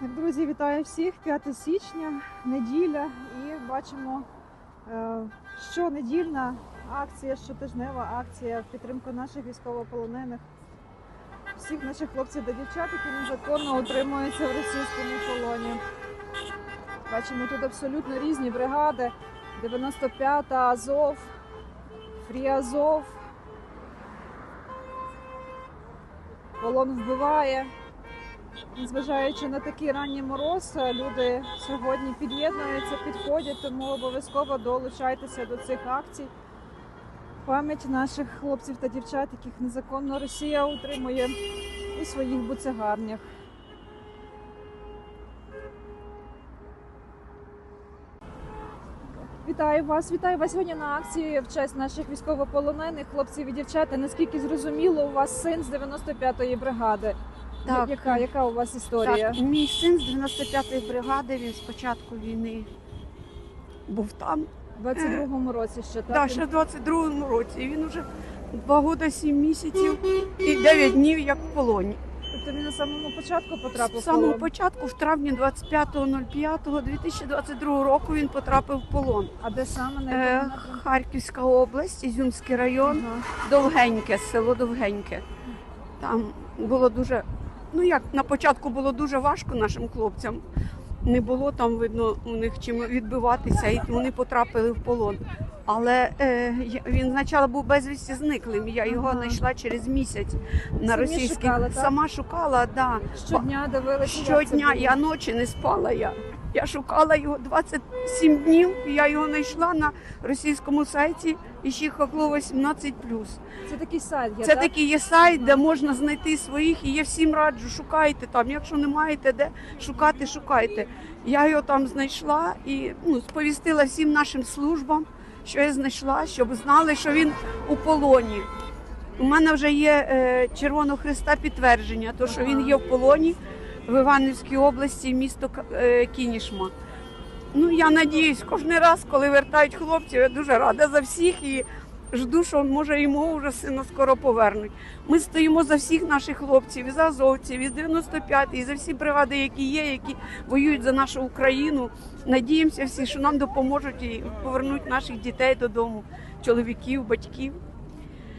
Друзі, вітаю всіх. 5 січня, неділя, і бачимо е, щонедільна акція, щотижнева акція в підтримку наших військовополонених, всіх наших хлопців та дівчат, які незаконно утримуються в російському полоні. Бачимо тут абсолютно різні бригади: 95-та Азов, Фрі Азов. Полон вбиває. Незважаючи на такий ранній мороз, люди сьогодні під'єднуються, підходять, тому обов'язково долучайтеся до цих акцій. Пам'ять наших хлопців та дівчат, яких незаконно Росія утримує у своїх буцегарнях. Вітаю вас! Вітаю вас сьогодні на акції в честь наших військовополонених хлопців і дівчат. Наскільки зрозуміло, у вас син з 95-ї бригади. Так. Яка, яка у вас історія? Так, мій син з 95-ї бригади, він з початку війни був там. У 22-му році ще так? Так, ще в 22-му році. І він уже 2 роки 7 місяців і 9 днів як в полоні. Тобто він на самому початку потрапив З самого полон? початку, в травні 25.05.2022 року він потрапив в полон. А де саме на Е. Харківська область, Ізюмський район, Ага. Довгеньке, село Довгеньке. Там було дуже, ну як на початку було дуже важко нашим хлопцям. Не було там видно у них чим відбиватися, і вони потрапили в полон. Але е, він спочатку був безвісті зниклим. Я його Ага. знайшла через місяць на російській. Сама шукала, да. Щодня дивилася. Щодня я ночі не спала. Я я шукала його 27 днів. і Я його знайшла на російському сайті іще Хакло 18 Це такий сайт є, Це так? такий є сайт, де можна знайти своїх, і я всім раджу, шукайте там. Якщо не маєте де шукати, шукайте. Я його там знайшла і ну, сповістила всім нашим службам, що я знайшла, щоб знали, що він у полоні. У мене вже є е, Червоного Христа підтвердження, то що він є в полоні в Іванівській області, місто е, Кінішма. Ну я надіюсь, кожен раз, коли вертають хлопців, я дуже рада за всіх і жду, що може мого вже сина скоро повернуть. Ми стоїмо за всіх наших хлопців, і за азовців, і з 95 і за всі бригади, які є, які воюють за нашу Україну. Надіємося всі, що нам допоможуть і повернуть наших дітей додому, чоловіків, батьків.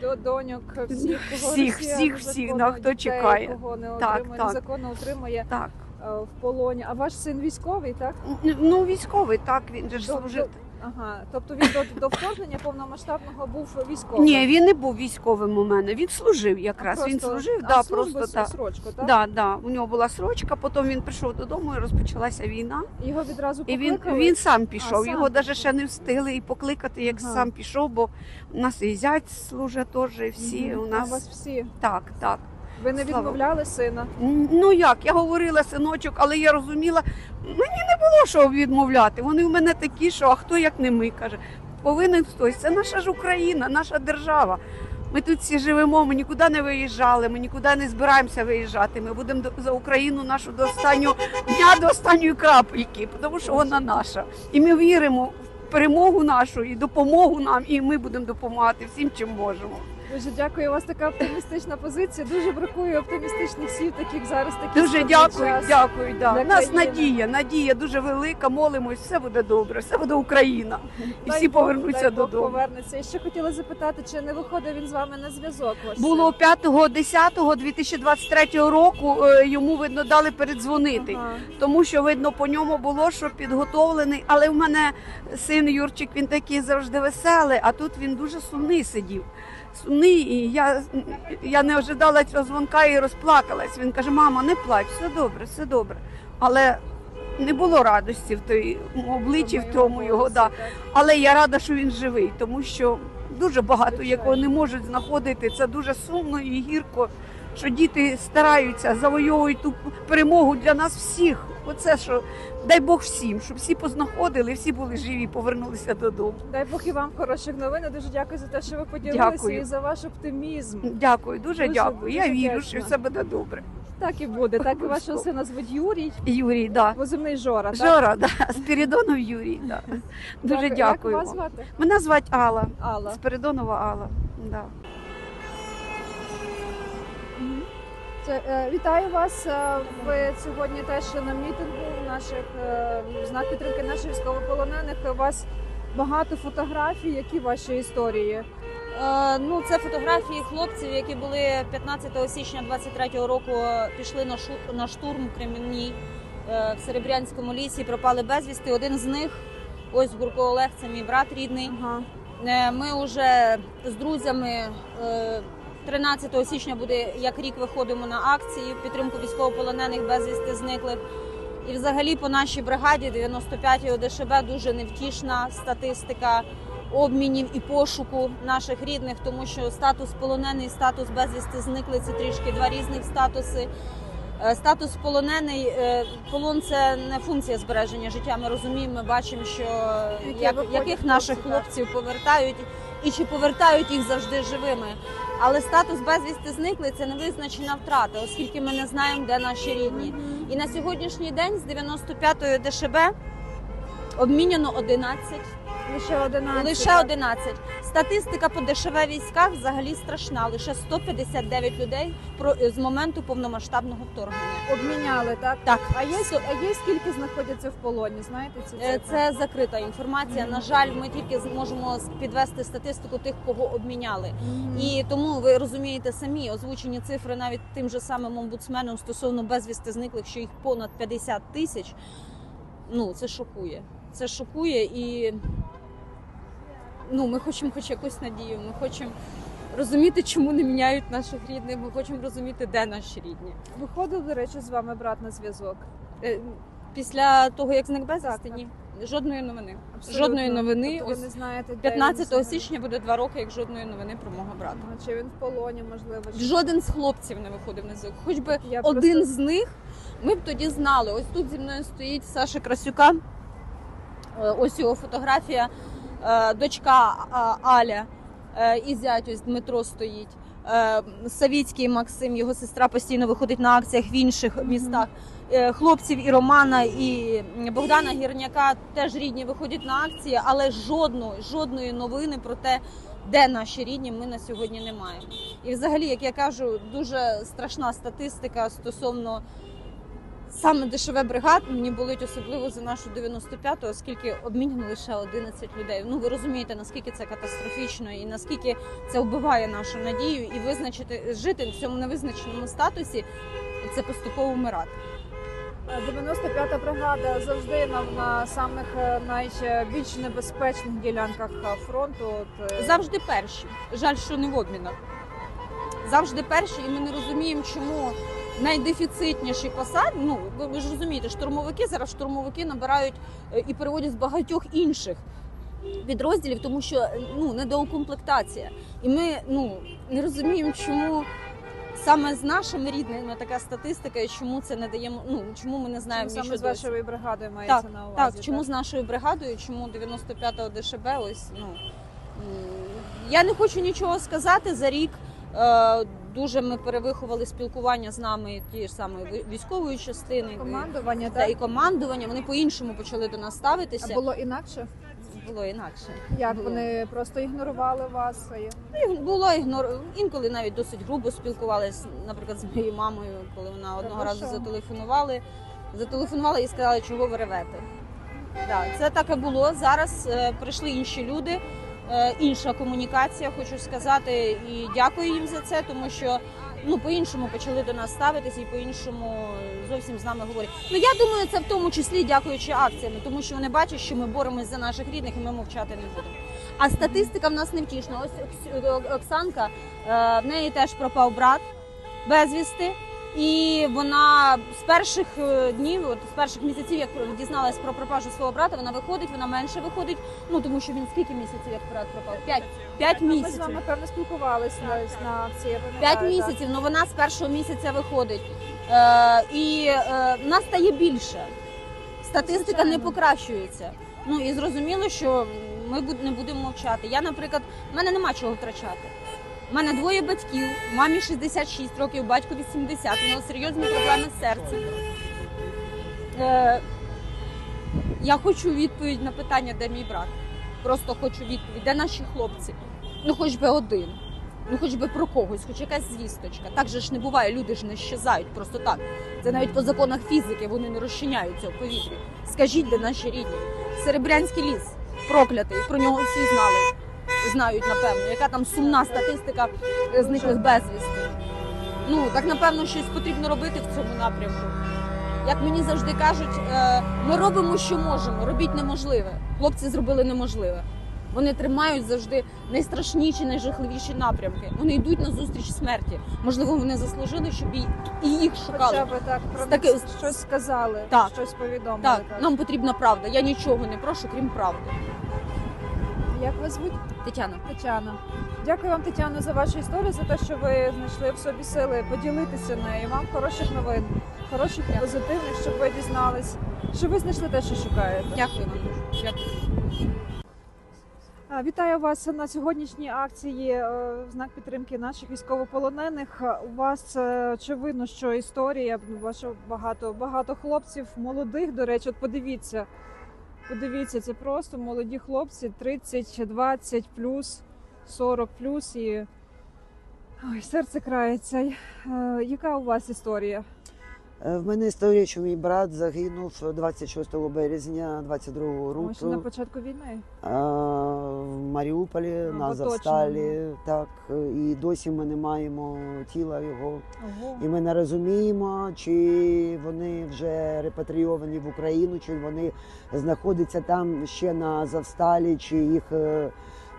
До доньок всіх, кого Всіх, Росія всіх, всіх, на хто дітей, чекає. Кого не Так, отримує, так. незаконно утримує Так, е, в полоні. А ваш син військовий, так? ну військовий, так він же ж служив. Ага. Тобто він до, до вторгнення повномасштабного був військовим? Ні, він не був військовим у мене. Він служив якраз. Він служив, а да, служба просто с- так. срочку, так? Да, да. У нього була срочка, потім він прийшов додому і розпочалася війна. Його відразу І він, покликали? він сам пішов. сам Його навіть пішов. ще не встигли і покликати, як Ага. сам пішов, бо у нас і зять служить теж, і всі Мгм. у А у нас вас всі. так, так. Ви не Слава відмовляли сина? Ну як, я говорила синочок, але я розуміла, мені не було що відмовляти. Вони в мене такі, що а хто як не ми каже. Повинен хтось. Це наша ж Україна, наша держава. Ми тут всі живемо, ми нікуди не виїжджали, ми нікуди не збираємося виїжджати. Ми будемо за Україну нашу до останнього дня, до останньої крапельки, тому що вона наша. І ми віримо в перемогу нашу і допомогу нам, і ми будемо допомагати всім, чим можемо. Дуже дякую. У вас така оптимістична позиція. Дуже бракує оптимістичних сіл, таких зараз такий Дуже дякую, час. дякую. Да. У нас країни. надія, надія дуже велика. Молимось, все буде добре, все буде Україна. І Дай всі Бог- повернуться дай Бог додому. Повернеться. І ще хотіла запитати, чи не виходить він з вами на зв'язок? Було 5.10.2023 року. е, Йому видно дали передзвонити, Ага. тому що видно по ньому було, що підготовлений. Але в мене син Юрчик, він такий завжди веселий, а тут він дуже сумний сидів. Сумний, і я, я не ожидала цього дзвонка і розплакалась. Він каже: мама, не плач, все добре, все добре. Але не було радості в той обличчі, в тому його. Да. Але я рада, що він живий, тому що дуже багато якого не можуть знаходити. Це дуже сумно і гірко, що діти стараються, завойовують ту перемогу для нас всіх. Оце що дай Бог всім, щоб всі познаходили, всі були живі, повернулися додому. Дай Бог і вам хороших новин. І Дуже дякую за те, що ви поділилися Дякую. і за ваш оптимізм. Дякую, дуже, Дуже- дякую. Я дуже вірю, вдячна. що все буде добре. Так і буде. Так і вашого сина звуть Юрій, Юрій, да. позивний Жора. Так? Жора, да. Спірідонов Юрій. Да. Дуже дякую. Як вас звати? Мене звати Алла. Алла. Спиридонова Алла. Да. Мгм. Це, е, Вітаю вас. Е, Ви сьогодні теж на мітингу наших е, знак підтримки наших військовополонених. У вас багато фотографій. Які ваші історії? Е, Ну, це фотографії хлопців, які були 15 січня 23-го року. Пішли на на штурм Кремінній е, в Серебрянському лісі. Пропали безвісти. Один з них, ось Гурко Олег, це мій брат рідний. Ага. Е, Ми вже з друзями е, 13 січня буде як рік виходимо на акції в підтримку військовополонених безвісти зниклих. І взагалі по нашій бригаді 95-ї ОДШБ дуже невтішна статистика обмінів і пошуку наших рідних, тому що статус полонений, статус безвісти зникли це трішки два різних статуси. Е, Статус полонений е, полон це не функція збереження життя. Ми розуміємо, ми бачимо, що як, яких наших хлопців повертають і чи повертають їх завжди живими. Але статус безвісти зникли це невизначена втрата, оскільки ми не знаємо, де наші рідні. І на сьогоднішній день з 95-ї ДШБ обміняно 11, Лише 11. лише 11. Статистика по ДШВ військах взагалі страшна. Лише 159 людей про з моменту повномасштабного вторгнення. обміняли, так? Так, А є, а є скільки знаходяться в полоні? Знаєте ці Е, цифри? Це закрита інформація. На жаль, ми тільки зможемо підвести статистику тих, кого обміняли. Мгм. І тому ви розумієте самі озвучені цифри навіть тим же самим омбудсменом стосовно безвісти зниклих, що їх понад 50 тисяч. Ну це шокує. Це шокує і ну, ми хочемо хоч якусь надію. Ми хочемо розуміти, чому не міняють наших рідних. Ми хочемо розуміти, де наші рідні. Виходив, до речі, з вами брат на зв'язок. Е, Після того, як зник безвісти, ні. Жодної новини. Абсолютно. Жодної новини. Тобто ви не знаєте, де 15 він січня буде два роки, як жодної новини про мого брата. Ага, Чи він в полоні, можливо? чи- Жоден з хлопців не виходив на зв'язок. Хоч би Я один просто- з них, ми б тоді знали. Ось тут зі мною стоїть Саша Красюка. Е, Ось його фотографія. Е, Дочка Аля е, і зять ось Дмитро стоїть. Е, Савіцький Максим, його сестра постійно виходить на акціях в інших містах. Хлопців і Романа, і Богдана Гірняка теж рідні виходять на акції, але жодної, жодної новини про те, де наші рідні, ми на сьогодні не маємо. І взагалі, як я кажу, дуже страшна статистика стосовно саме дешеве бригад. Мені болить особливо за нашу 95-ту, оскільки обміняно лише 11 людей. Ну ви розумієте, наскільки це катастрофічно і наскільки це вбиває нашу надію, і визначити жити в цьому невизначеному статусі це поступово вмирати. 95-та бригада завжди на, на самих е, найбільш небезпечних ділянках е, фронту. От, е, Завжди перші. Жаль, що не в обмінах. Завжди перші, і ми не розуміємо, чому найдефіцитніші посади. Ну ви, ж розумієте, штурмовики зараз штурмовики набирають е, і переводять з багатьох інших підрозділів, тому що е, ну недоукомплектація. І ми ну не розуміємо, чому. Саме з нашими рідними така статистика, і чому це не даємо. Ну чому ми не знаємо саме з вашою бригадою мається на увазі. Так, чому з нашою бригадою, чому 95-го ДШБ, ось ну я не хочу нічого сказати за рік. Дуже ми перевиховали спілкування з нами тієї ж самої військової частини командування та так? і командування. Вони по-іншому почали до нас ставитися. А було інакше? Було інакше. Як Було. вони просто ігнорували вас? І було ігнор. Інколи навіть досить грубо спілкувалися, наприклад, з моєю мамою, коли вона одного разу зателефонували. Зателефонували і сказали, чого ви ревете. Да, це так і було. Зараз е, прийшли інші люди, інша комунікація, хочу сказати, і дякую їм за це, тому що ну по-іншому почали до нас ставитися і по-іншому зовсім з нами говорять. Ну я думаю, це в тому числі дякуючи акціями, тому що вони бачать, що ми боремось за наших рідних і ми мовчати не будемо. А статистика в нас невтішна. Ось Окс- Оксанка, е, в неї теж пропав брат безвісти. І вона з перших е, днів, от з перших місяців, як дізналась про пропажу свого брата, вона виходить, вона менше виходить. Ну тому що він скільки місяців як брат пропав? П'ять п'ять місяців. Ми з вами певно спілкувалися на, акції. П'ять місяців, ну вона з першого місяця виходить. Е, і е, нас стає більше. Статистика не покращується. Ну і зрозуміло, що ми не будемо мовчати. Я, наприклад, в мене нема чого втрачати. У мене двоє батьків, мамі 66 років, батьку 80, у нього серйозні проблеми з серцем. Е, я хочу відповідь на питання, де мій брат. Просто хочу відповідь, де наші хлопці. Ну, хоч би один. Ну, хоч би про когось, хоч якась звісточка. Так же ж не буває, люди ж не щезають просто так. Це навіть по законах фізики вони не розчиняються в повітрі. Скажіть, де наші рідні? Серебрянський ліс проклятий, про нього всі знали. Знають, напевно, яка там сумна статистика е, зниклих безвісти. Ну, так напевно, щось потрібно робити в цьому напрямку. Як мені завжди кажуть, е, ми робимо, що можемо, робіть неможливе. Хлопці зробили неможливе. Вони тримають завжди найстрашніші, найжахливіші напрямки. Вони йдуть на зустріч смерті. Можливо, вони заслужили, щоб і їх шукали. Хоча б так про З таки- щось сказали, Так. щось повідомили. Так, нам потрібна правда. Я нічого не прошу, крім правди. Як вас звуть? Тетяна. Тетяна. Дякую вам, Тетяно, за вашу історію, за те, що ви знайшли в собі сили поділитися нею. Вам хороших новин, хороших Дякую. позитивних, щоб ви дізнались, що ви знайшли те, що шукаєте. Дякую вам. Дякую. Вітаю вас на сьогоднішній акції е, в знак підтримки наших військовополонених. У вас е, очевидно, що історія ваша багато багато хлопців, молодих. До речі, от подивіться, подивіться, це просто молоді хлопці, 30, 20 плюс, 40 плюс, і ой, серце крається. Е, Яка у вас історія? Е, В мене історія, що мій брат загинув 26 березня 22 Тому що на року початку війни а, в Маріуполі А, на в Завсталі. Так, і досі ми не маємо тіла його. Ого. І ми не розуміємо, чи вони вже репатрійовані в Україну, чи вони знаходяться там ще на Завсталі, чи їх е,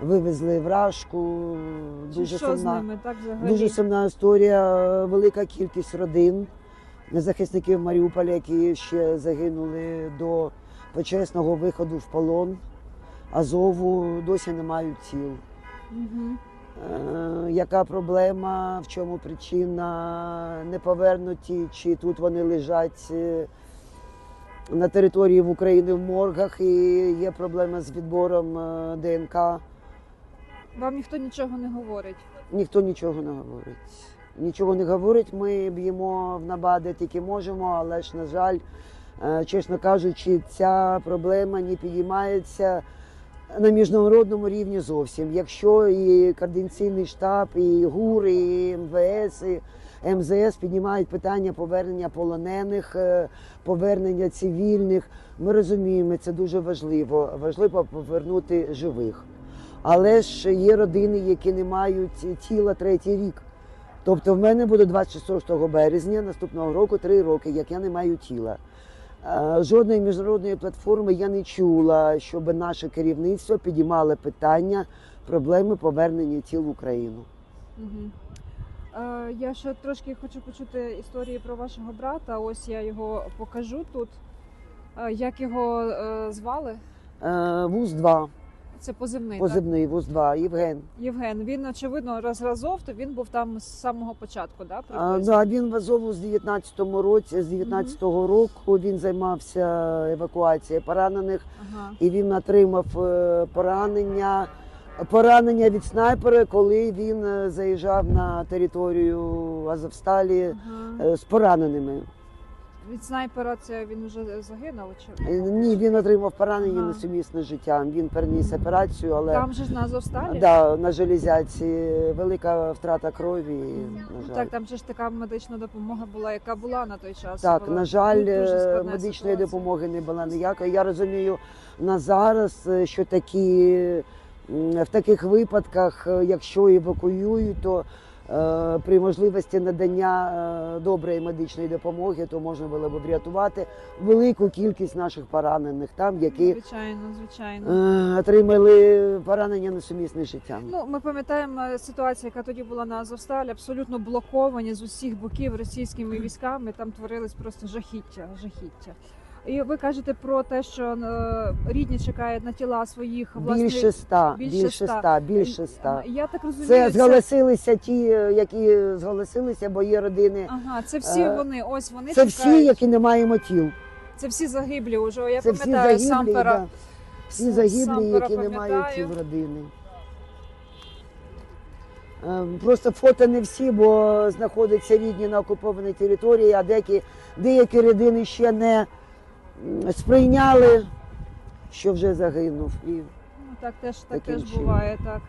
вивезли в Рашку. Дуже що з сумна. ними так взагалі? Дуже сумна історія. Велика кількість родин захисників Маріуполя, які ще загинули до почесного виходу в полон. Азову досі не мають тіл. Мгм. Е, яка проблема, в чому причина не повернуті, чи тут вони лежать е, на території в України в моргах і є проблема з відбором е, ДНК. Вам ніхто нічого не говорить. Ніхто нічого не говорить. Нічого не говорить. Ми б'ємо в набади тільки можемо, але ж, на жаль, е, чесно кажучи, ця проблема не підіймається на міжнародному рівні зовсім. Якщо і координаційний штаб, і ГУР, і МВС, і МЗС піднімають питання повернення полонених, е, повернення цивільних, ми розуміємо, це дуже важливо. Важливо повернути живих. Але ж є родини, які не мають тіла третій рік. Тобто в мене буде 26 березня наступного року три роки, як я не маю тіла. Е, Жодної міжнародної платформи я не чула, щоб наше керівництво підіймало питання проблеми повернення тіл в Україну. Угу. Е, я ще трошки хочу почути історії про вашого брата. Ось я його покажу тут. Е, як його е, звали? Е, Вуз 2 Це позивний. Так? позивний Вуз 2 Євген. Євген. Він очевидно раз разов, то він був там з самого початку, да? А, да, він в Азову з 19-му році, з 19-го року він займався евакуацією поранених. Ага. і він отримав е, поранення. Поранення від снайпера, коли він е, заїжджав на територію Азовсталі Ага. е, з пораненими. Від снайпера це він вже загинув. Чи Е, Ні, він отримав поранення Ага. несумісне з життям. Він переніс операцію, але там же ж на Азовсталі? да, на железяці велика втрата крові. На Ну, жаль. так, там же ж така медична допомога була, яка була на той час. Так, Була на жаль, дуже е, медичної ситуація. допомоги не було ніякої. Я розумію на зараз, е, що такі м, в таких випадках, е, якщо евакуюють, то при можливості надання е, доброї медичної допомоги, то можна було б врятувати велику кількість наших поранених там, які Звичайно, звичайно. е, отримали поранення несумісне з життям. Ну, ми пам'ятаємо е, ситуацію, яка тоді була на Азовсталі, абсолютно блоковані з усіх боків російськими військами. Там творились просто жахіття, жахіття. І ви кажете про те, що е, рідні чекають на тіла своїх власних... Більше ста, більше ста. більше ста. Я так розумію, Це зголосилися ті, е, які зголосилися, бо є родини. Ага, це всі Е, вони. Ось вони Це чекають. всі, які не маємо тіл. Це всі загиблі уже. Я пам'ятаю сампера. да. всі загиблі, Сампера які не мають тіл родини. Е, Просто фото не всі, бо знаходяться рідні на окупованій території, а деякі, деякі родини ще не сприйняли, що вже загинув. І Ну так теж так теж чином. буває, так.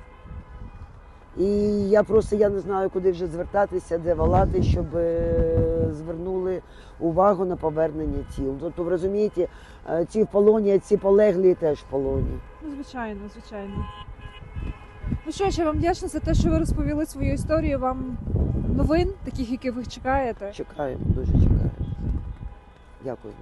І я просто я не знаю, куди вже звертатися, де волати, щоб е, звернули увагу на повернення тіл. Тобто, ви розумієте, е, ті в полоні, а ці полеглі теж в полоні. Ну, звичайно, звичайно. Ну що ж, я вам вдячна за те, що ви розповіли свою історію. Вам новин, таких, яких ви чекаєте. Чекаємо, дуже чекаємо. Дякую.